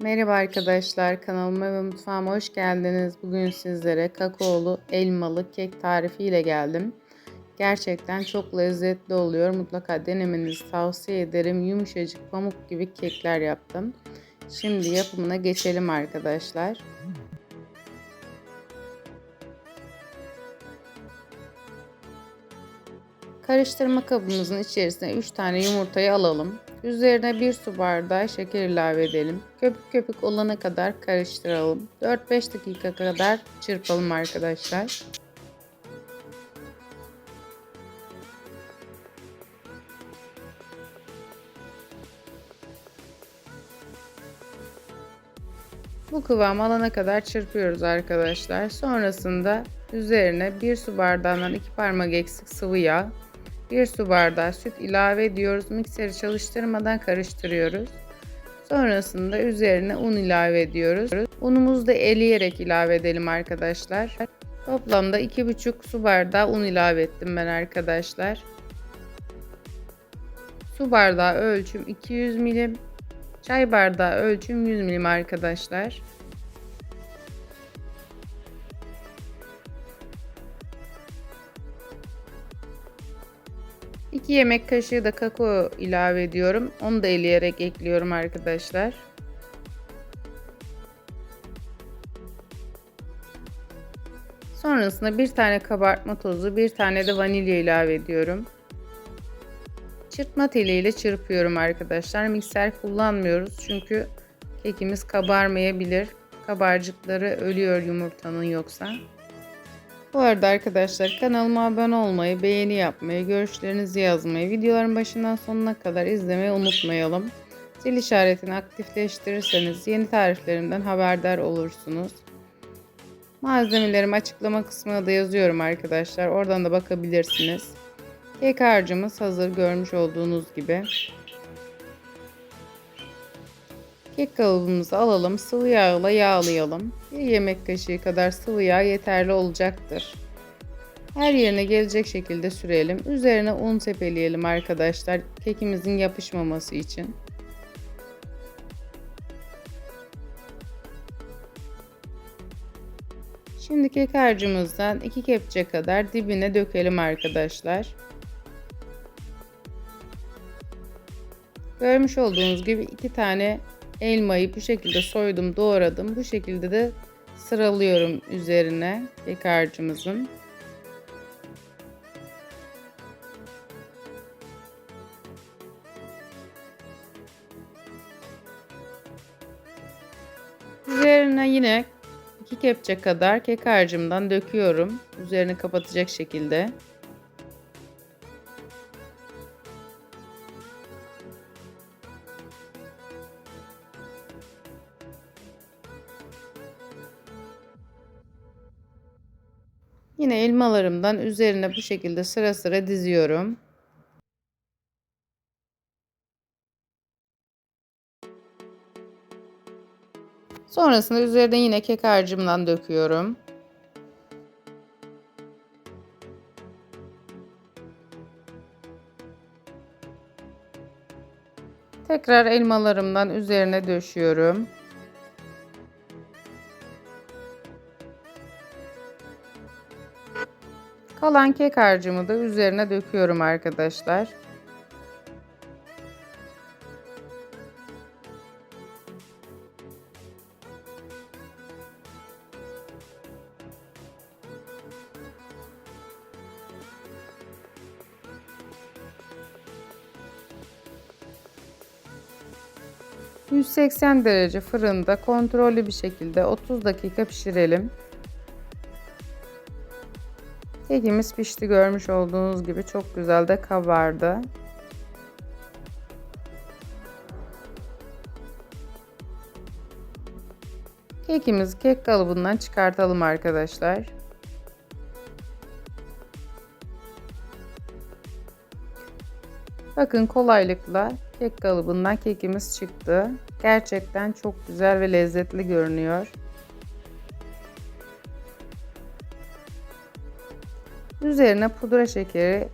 Merhaba arkadaşlar, kanalıma ve mutfağıma hoş geldiniz. Bugün sizlere kakaolu elmalı kek tarifi ile geldim. Gerçekten çok lezzetli oluyor. Mutlaka denemenizi tavsiye ederim. Yumuşacık pamuk gibi kekler yaptım. Şimdi yapımına geçelim arkadaşlar. Karıştırma kabımızın içerisine 3 tane yumurtayı alalım. Üzerine 1 su bardağı şeker ilave edelim. Köpük köpük olana kadar karıştıralım. 4-5 dakika kadar çırpalım arkadaşlar. Bu kıvam alana kadar çırpıyoruz arkadaşlar. Sonrasında üzerine 1 su bardağından 2 parmak eksik sıvı yağ, 1 su bardağı süt ilave ediyoruz. Mikseri çalıştırmadan karıştırıyoruz. Sonrasında üzerine un ilave ediyoruz. Unumuzu da eleyerek ilave edelim arkadaşlar. Toplamda 2,5 su bardağı un ilave ettim ben arkadaşlar. Su bardağı ölçüm 200 milim. Çay bardağı ölçüm 100 milim arkadaşlar. 2 yemek kaşığı da kakao ilave ediyorum. Onu da eleyerek ekliyorum arkadaşlar. Sonrasında bir tane kabartma tozu, bir tane de vanilya ilave ediyorum. Çırpma teliyle çırpıyorum arkadaşlar. Mikser kullanmıyoruz çünkü kekimiz kabarmayabilir. Kabarcıkları ölüyor yumurtanın yoksa. Bu arada arkadaşlar kanalıma abone olmayı, beğeni yapmayı, görüşlerinizi yazmayı, videoların başından sonuna kadar izlemeyi unutmayalım. Zil işaretini aktifleştirirseniz yeni tariflerimden haberdar olursunuz. Malzemelerimi açıklama kısmına da yazıyorum arkadaşlar. Oradan da bakabilirsiniz. Kek harcımız hazır görmüş olduğunuz gibi. Kek kalıbımızı alalım. Sıvı yağla yağlayalım. Bir yemek kaşığı kadar sıvı yağ yeterli olacaktır. Her yerine gelecek şekilde sürelim. Üzerine un sepeleyelim arkadaşlar. Kekimizin yapışmaması için. Şimdi kek harcımızdan 2 kepçe kadar dibine dökelim arkadaşlar. Görmüş olduğunuz gibi iki tane elmayı bu şekilde soydum, doğradım. Bu şekilde de sıralıyorum üzerine kek harcımızın. Üzerine yine iki kepçe kadar kek harcımdan döküyorum. Üzerini kapatacak şekilde. Yine elmalarımdan üzerine bu şekilde sıra sıra diziyorum. Sonrasında üzerine yine kek harcımdan döküyorum. Tekrar elmalarımdan üzerine döşüyorum. Kalan kek harcımı da üzerine döküyorum arkadaşlar. ...180 derece fırında kontrollü bir şekilde 30 dakika pişirelim. Kekimiz pişti görmüş olduğunuz gibi çok güzel de kabardı. Kekimizi kek kalıbından çıkartalım arkadaşlar. Bakın kolaylıkla kek kalıbından kekimiz çıktı. Gerçekten çok güzel ve lezzetli görünüyor. Üzerine pudra şekeri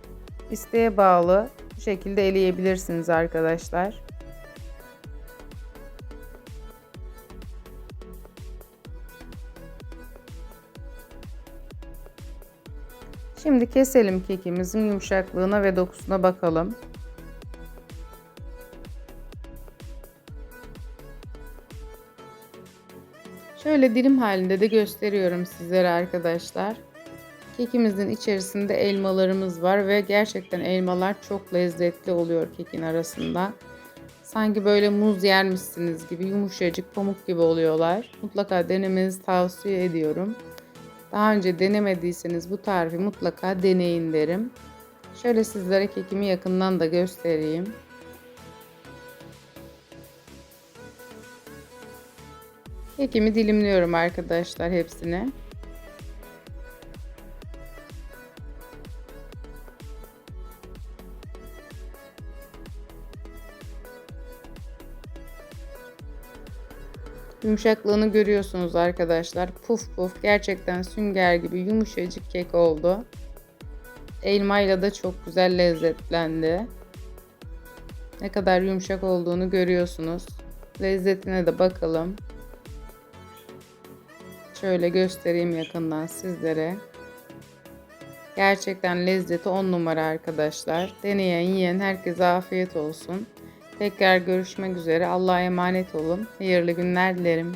isteğe bağlı bu şekilde eleyebilirsiniz arkadaşlar. Şimdi keselim kekimizin yumuşaklığına ve dokusuna bakalım. Şöyle dilim halinde de gösteriyorum sizlere arkadaşlar. Kekimizin içerisinde elmalarımız var ve gerçekten elmalar çok lezzetli oluyor kekin arasında. Sanki böyle muz yermişsiniz gibi yumuşacık pamuk gibi oluyorlar. Mutlaka denemenizi tavsiye ediyorum. Daha önce denemediyseniz bu tarifi mutlaka deneyin derim. Şöyle sizlere kekimi yakından da göstereyim. Kekimi dilimliyorum arkadaşlar hepsini. Yumuşaklığını görüyorsunuz arkadaşlar. Puf puf gerçekten sünger gibi yumuşacık kek oldu. Elmayla da çok güzel lezzetlendi. Ne kadar yumuşak olduğunu görüyorsunuz. Lezzetine de bakalım. Şöyle göstereyim yakından sizlere. Gerçekten lezzeti 10 numara arkadaşlar. Deneyen yiyen herkese afiyet olsun. Tekrar görüşmek üzere. Allah'a emanet olun. Hayırlı günler dilerim.